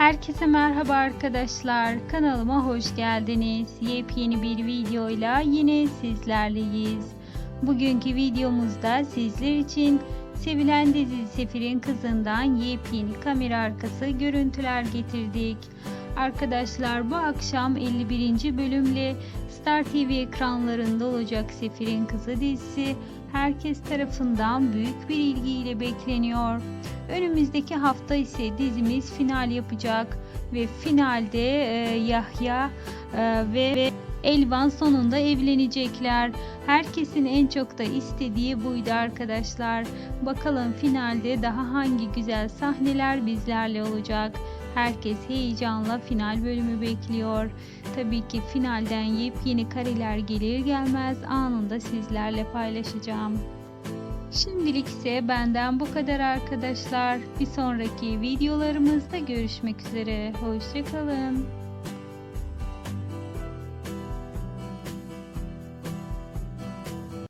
Herkese merhaba arkadaşlar. Kanalıma hoş geldiniz. Yepyeni bir videoyla yine sizlerleyiz. Bugünkü videomuzda sizler için sevilen dizi Sefir'in kızından yepyeni kamera arkası görüntüler getirdik. Arkadaşlar bu akşam 51. bölümle Star TV ekranlarında olacak Sefir'in Kızı dizisi herkes tarafından büyük bir ilgiyle bekleniyor. Önümüzdeki hafta ise dizimiz final yapacak ve finalde e, Yahya e, ve, ve Elvan sonunda evlenecekler. Herkesin en çok da istediği buydu arkadaşlar. Bakalım finalde daha hangi güzel sahneler bizlerle olacak. Herkes heyecanla final bölümü bekliyor. Tabii ki finalden yepyeni kareler gelir gelmez anında sizlerle paylaşacağım. Şimdilik ise benden bu kadar arkadaşlar. Bir sonraki videolarımızda görüşmek üzere. Hoşçakalın.